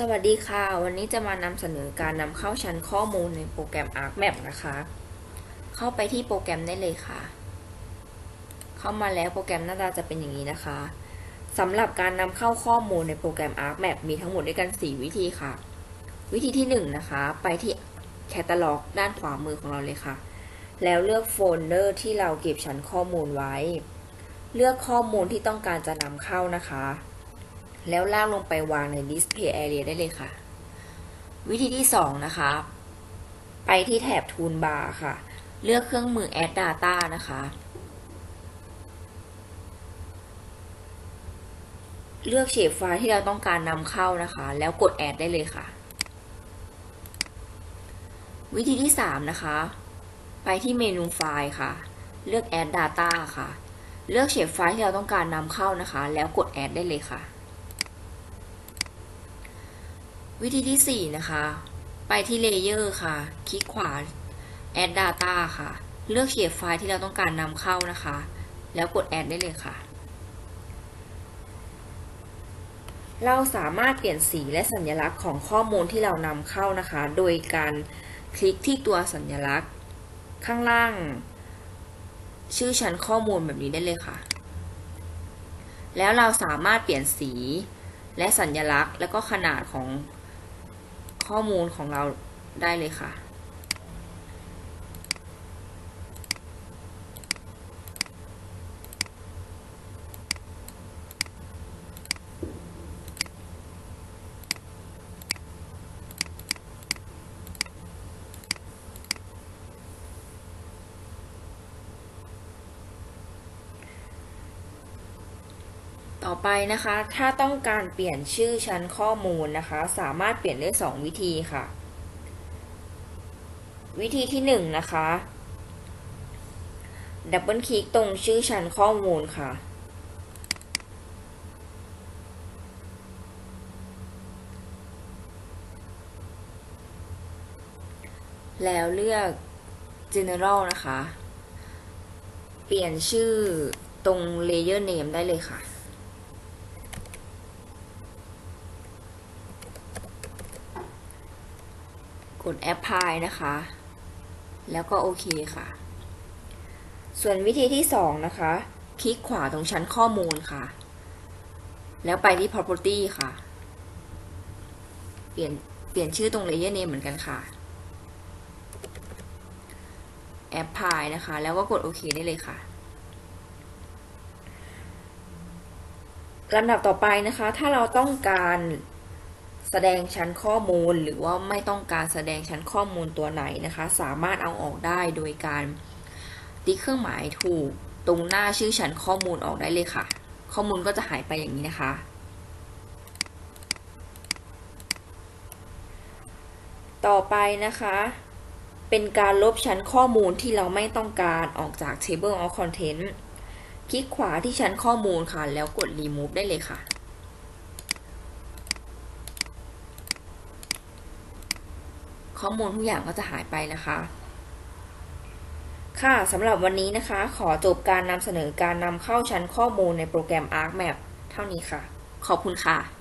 สวัสดีค่ะ วันนี้จะมานำเสนอการนำเข้าชั้นข้อมูลในโปรแกรม ArcMap นะคะ เข้าไปที่โปรแกรมได้เลยค่ะ เข้ามาแล้วโปรแกรมหน้าตาจะเป็นอย่างนี้นะคะสำหรับการนำเข้าข้อมูลในโปรแกรม ArcMap มีทั้งหมดด้วยกัน 4 วิธีค่ะ วิธีที่ 1 นะคะ ไปที่แคตตาล็อกด้านขวามือของเราเลยค่ะ แล้วเลือกโฟลเดอร์ที่เราเก็บชั้นข้อมูลไว้ เลือกข้อมูลที่ต้องการจะนำเข้านะคะ แล้วลากลงไปวางใน Display Area ได้เลยค่ะ วิธีที่ 2 นะคะ ไปที่แถบ Toolbar ค่ะ เลือกเครื่องมือ Add Data นะคะ เลือกเฉดไฟล์ที่เราต้องการนำเข้านะคะ แล้วกด Add ได้เลยค่ะ วิธีที่ 3 นะคะ ไปที่เมนูไฟล์ค่ะ เลือก Add Data ค่ะ เลือกเฉดไฟล์ที่เราต้องการนำเข้านะคะ แล้วกด Add ได้เลยค่ะ วิธีที่ 4 นะคะ ไปที่เลเยอร์ค่ะ คลิกขวา Add Data ค่ะ เลือกเฉดไฟล์ที่เราต้องการนำเข้านะคะ แล้วกด Add ได้เลยค่ะ เราสามารถเปลี่ยนสีและสัญลักษณ์ของข้อมูลที่เรานำเข้านะคะ โดยการคลิกที่ตัวสัญลักษณ์ ข้างล่าง ชื่อชั้นข้อมูลแบบนี้ได้เลยค่ะ แล้วเราสามารถเปลี่ยนสีและสัญลักษณ์ แล้วก็ขนาดของ ข้อมูลของเราได้เลยค่ะ ต่อไปนะคะ ถ้าต้องการเปลี่ยนชื่อชั้นข้อมูลนะคะ สามารถเปลี่ยนได้ 2 วิธีค่ะ วิธีที่ 1 นะคะดับเบิลคลิกตรงชื่อชั้นข้อมูลค่ะ แล้วเลือก general นะคะ เปลี่ยนชื่อตรง layer name ได้เลยค่ะ กด apply นะคะ แล้วก็โอเคค่ะ ส่วนวิธีที่ 2 นะคะ คลิกขวาตรงชั้นข้อมูลค่ะ แล้วไปที่ property ค่ะ เปลี่ยนเปลี่ยนชื่อตรง layer name เหมือนกันค่ะ apply นะคะ แล้วก็กดโอเคได้เลยค่ะลำดับต่อไปนะคะ ถ้าเราต้องการ แสดงชั้นข้อมูลหรือว่าไม่ต้องการแสดงชั้นข้อมูลตัวไหนนะคะ สามารถเอาออกได้โดยการติ๊กเครื่องหมายถูกตรงหน้าชื่อชั้นข้อมูลออกได้เลยค่ะ ข้อมูลก็จะหายไปอย่างนี้นะคะ ต่อไปนะคะ เป็นการลบชั้นข้อมูลที่เราไม่ต้องการออกจาก Table of Content คลิกขวาที่ชั้นข้อมูลค่ะ แล้วกด Remove ได้เลยค่ะ ข้อมูลทุกอย่างก็จะหายไปนะคะ ค่ะสำหรับวันนี้นะคะ ขอจบการนำเสนอการนำเข้าชั้นข้อมูลในโปรแกรม ArcMap เท่านี้ค่ะ ขอบคุณค่ะ